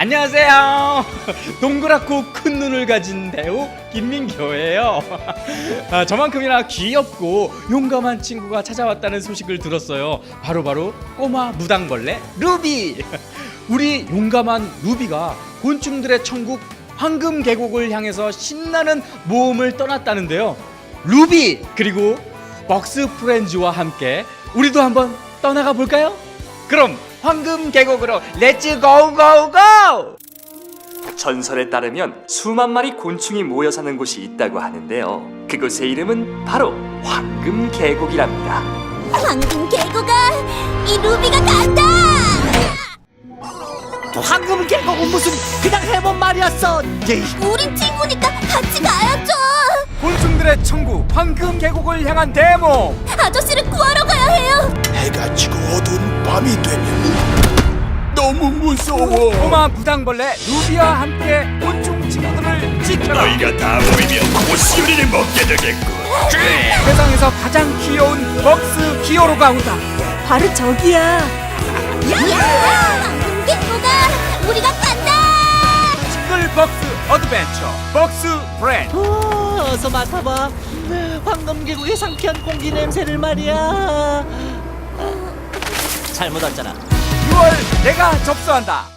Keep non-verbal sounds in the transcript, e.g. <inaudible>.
안녕하세요. <laughs> 동그랗고 큰 눈을 가진 배우 김민교예요. <laughs> 아, 저만큼이나 귀엽고 용감한 친구가 찾아왔다는 소식을 들었어요. 바로 바로 꼬마 무당벌레 루비. <laughs> 우리 용감한 루비가 곤충들의 천국 황금 계곡을 향해서 신나는 모험을 떠났다는데요. 루비 그리고 벅스 프렌즈와 함께 우리도 한번 떠나가 볼까요? 그럼 황금 계곡으로 렛츠 고고고! 전설에 따르면 수만 마리 곤충이 모여 사는 곳이 있다고 하는데요. 그곳의 이름은 바로 황금 계곡이랍니다. 황금 개구가 이 루비가 간다! 황금 계곡은 무슨 그냥 해본 말이었어 예이. 우린 친구니까 같이 가야죠! 곤충들의 천국 황금 계곡을 향한 데모 아저씨를 구하러 가야 해요! 해가 지고 어두운 밤이 되면 너무 무서워. 꼬마 무당벌레 루비와 함께 곤충 친구들을 지켜라 너희가 다 모이면 고시우리를 먹게 되겠군. 세상에서 가장 귀여운 벅스 히어로가 온다 바로 저기야 황금 개구가 우리가 간다! 싱글 벅스 어드벤처 벅스 프렌드. 오, 어서 맡아봐. 황금 계곡의 상쾌한 공기 냄새를 말이야. 잘못 왔잖아. 6월 내가 접수한다